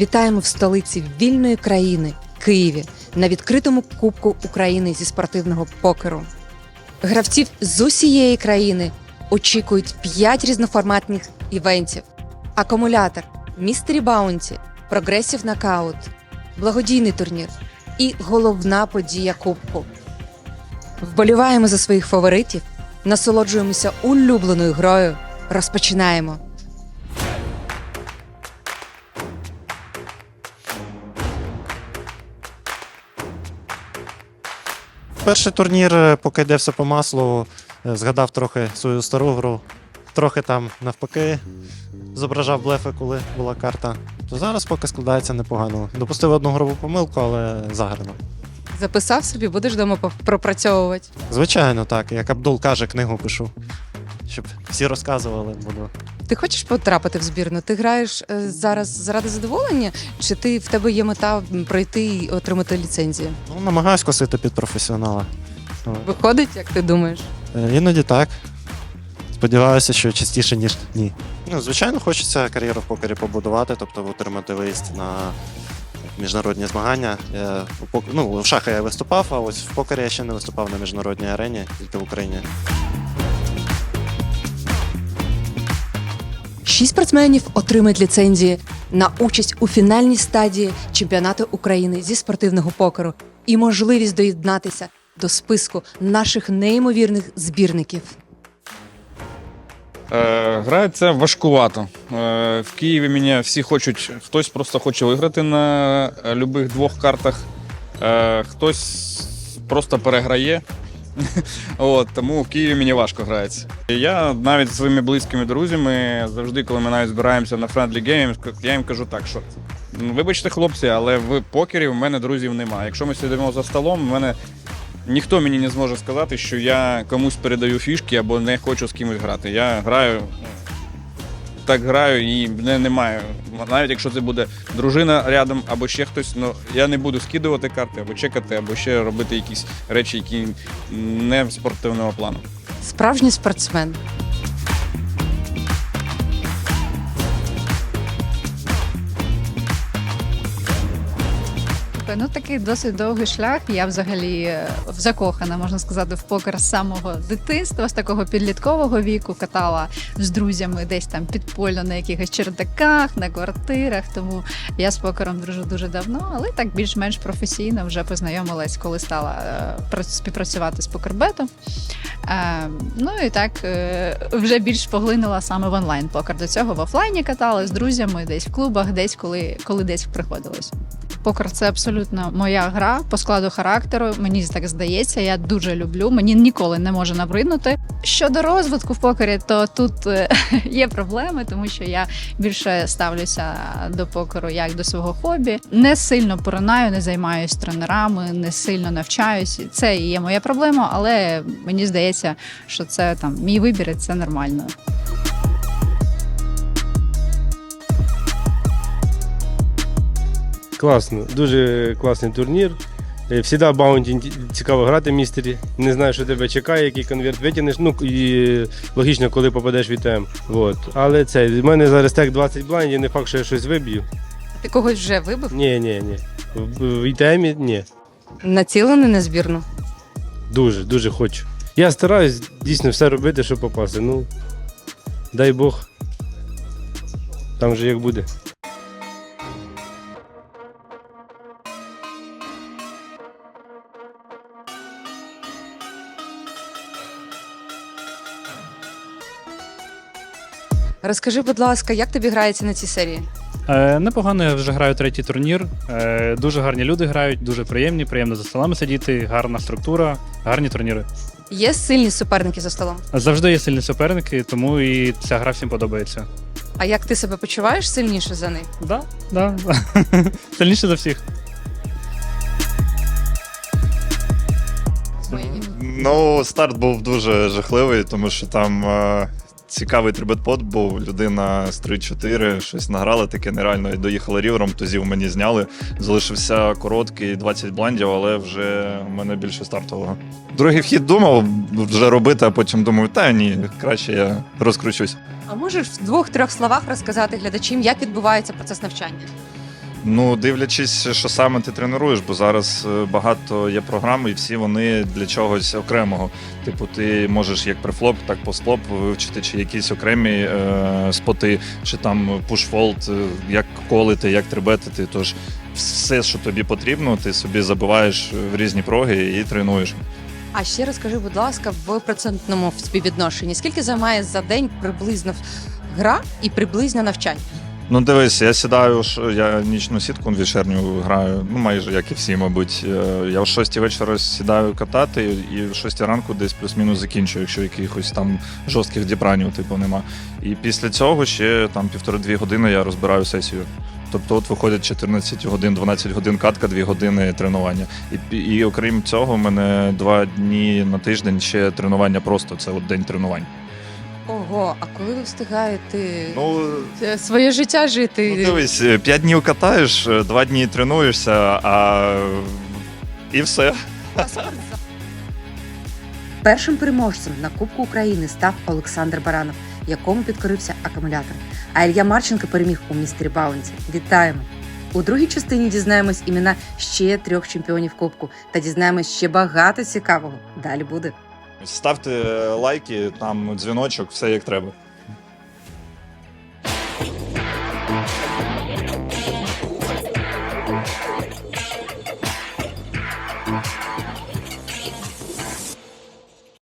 Вітаємо в столиці вільної країни Києві на відкритому Кубку України зі спортивного покеру. Гравців з усієї країни очікують 5 різноформатних івентів: акумулятор, містері баунті, прогресів нокаут, благодійний турнір і головна подія Кубку. Вболіваємо за своїх фаворитів, насолоджуємося улюбленою грою. Розпочинаємо. Перший турнір, е, поки йде все по маслу, е, згадав трохи свою стару гру, трохи там навпаки зображав блефи, коли була карта. То зараз поки складається непогано. Допустив одну грову помилку, але заграно. Записав собі, будеш вдома пропрацьовувати. Звичайно, так. Як Абдул каже, книгу пишу. Щоб всі розказували, буду. Ти хочеш потрапити в збірну? Ти граєш е, зараз заради задоволення, чи ти в тебе є мета пройти і отримати ліцензію? Ну, намагаюсь косити під професіонала. Виходить, як ти думаєш? Е, Іноді так. Сподіваюся, що частіше, ніж ні. Ну, звичайно, хочеться кар'єру в покері побудувати, тобто отримати виїзд на міжнародні змагання. Я, ну, в шахи я виступав, а ось в покері я ще не виступав на міжнародній арені, тільки в Україні. Шість спортсменів отримають ліцензії на участь у фінальній стадії чемпіонату України зі спортивного покеру і можливість доєднатися до списку наших неймовірних збірників. Е, грається важкувато. Е, в Києві мене всі хочуть, хтось просто хоче виграти на е, любих двох картах, е, хтось просто переграє. От, тому в Києві мені важко грається. Я навіть зі своїми близькими друзями завжди, коли ми навіть збираємося на Friendly Games, я їм кажу так, що «Ну, вибачте, хлопці, але в покері в мене друзів немає. Якщо ми сидимо за столом, в мене ніхто мені не зможе сказати, що я комусь передаю фішки або не хочу з кимось грати. Я граю. Так граю і не, немає. Навіть якщо це буде дружина рядом або ще хтось, ну я не буду скидувати карти або чекати, або ще робити якісь речі, які не спортивного плану. Справжній спортсмен. Слухай, Ну такий досить довгий шлях. Я взагалі е, закохана, можна сказати, в покер з самого дитинства, з такого підліткового віку катала з друзями десь там підпольно на якихось чердаках, на квартирах. Тому я з покером дружу дуже давно, але так більш-менш професійно вже познайомилась, коли стала е, співпрацювати з покербетом. Е, ну і так вже більш поглинула саме в онлайн покер. До цього в офлайні катала з друзями, десь в клубах, десь коли, коли десь приходилось. Покер це абсолютно моя гра по складу характеру. Мені так здається, я дуже люблю. Мені ніколи не може набриднути. Щодо розвитку в покері, то тут е, є проблеми, тому що я більше ставлюся до покеру як до свого хобі. Не сильно поринаю, не займаюся тренерами, не сильно навчаюсь. Це і є моя проблема, але мені здається, що це там мій вибір, і це нормально. Класно, дуже класний турнір. Е, Всіда баунті цікаво грати містері. Не знаю, що тебе чекає, який конверт витягнеш. Ну і логічно, коли попадеш в ІТМ. Вот. Але це в мене зараз так 20 блайндів, не факт, що я щось виб'ю. Ти когось вже вибив? Ні, ні, ні. В, ІТМі ні. Націлений на збірну. Дуже, дуже хочу. Я стараюсь дійсно все робити, щоб попасти. Ну, дай Бог. Там вже як буде. Розкажи, будь ласка, як тобі грається на цій серії? Е, непогано, я вже граю третій турнір. Е, дуже гарні люди грають, дуже приємні, приємно за столами сидіти, гарна структура, гарні турніри. Є сильні суперники за столом. Завжди є сильні суперники, тому і ця гра всім подобається. А як ти себе почуваєш сильніше за них? Да, да. Сильніше за всіх. Ну, старт був дуже жахливий, тому що там е, цікавий трибетпот був. Людина з 3-4, щось награла таке нереально і доїхала рівером, тузів мені зняли. Залишився короткий 20 бландів, але вже в мене більше стартового. Другий вхід думав вже робити, а потім думаю, та ні, краще я розкручусь. А можеш в двох-трьох словах розказати глядачам, як відбувається процес навчання? Ну, дивлячись, що саме ти тренуєш, бо зараз е, багато є програм, і всі вони для чогось окремого. Типу, ти можеш як префлоп, так постфлоп вивчити, чи якісь окремі е, споти, чи там пушфолд, е, як колити, як трибетити. Тож все, що тобі потрібно, ти собі забиваєш в різні проги і тренуєш. А ще розкажи, будь ласка, в процентному співвідношенні, скільки займає за день приблизно гра і приблизно навчання? Ну, дивись, я сідаю, я нічну сітку вечірню граю, ну майже як і всі, мабуть. Е, Я в 6 вечора сідаю катати, і в 6 ранку десь плюс-мінус закінчую, якщо якихось там жорстких діпранів, типу, нема. І після цього ще там півтори-дві години я розбираю сесію. Тобто, от виходить 14 годин, 12 годин катка, 2 години тренування. І, і окрім цього, в мене два дні на тиждень ще тренування просто. Це от день тренувань. Ого, а коли ви встигаєте Ну, е, своє життя жити? Ну, дивись, е, п'ять днів катаєш, е, два дні тренуєшся, а і все. Першим переможцем на Кубку України став Олександр Баранов, якому підкорився акумулятор. А Ілья Марченко переміг у містері Баунті. Вітаємо! У другій частині дізнаємось імена ще трьох чемпіонів Кубку та дізнаємось ще багато цікавого. Далі буде. Ставте лайки, там дзвіночок, все як треба.